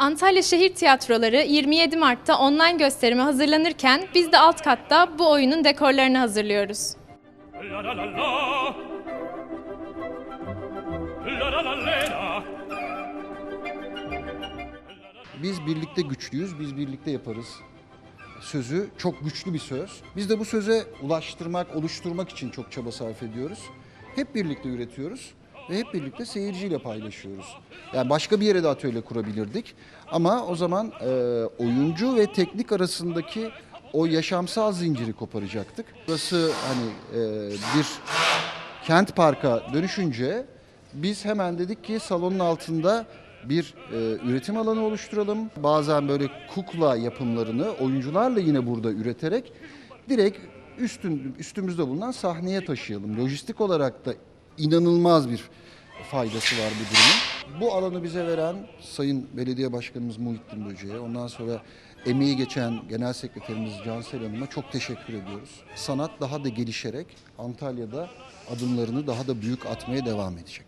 Antalya Şehir Tiyatroları 27 Mart'ta online gösterime hazırlanırken biz de alt katta bu oyunun dekorlarını hazırlıyoruz. Biz birlikte güçlüyüz, biz birlikte yaparız sözü çok güçlü bir söz. Biz de bu söze ulaştırmak, oluşturmak için çok çaba sarf ediyoruz. Hep birlikte üretiyoruz ve hep birlikte seyirciyle paylaşıyoruz. Yani başka bir yere de atölye kurabilirdik ama o zaman e, oyuncu ve teknik arasındaki o yaşamsal zinciri koparacaktık. Burası hani e, bir kent parka dönüşünce biz hemen dedik ki salonun altında bir e, üretim alanı oluşturalım. Bazen böyle kukla yapımlarını oyuncularla yine burada üreterek direkt üstün üstümüzde bulunan sahneye taşıyalım. Lojistik olarak da inanılmaz bir faydası var bu durumun. Bu alanı bize veren Sayın Belediye Başkanımız Muhittin Böce'ye, ondan sonra emeği geçen Genel Sekreterimiz Cansel Hanım'a çok teşekkür ediyoruz. Sanat daha da gelişerek Antalya'da adımlarını daha da büyük atmaya devam edecek.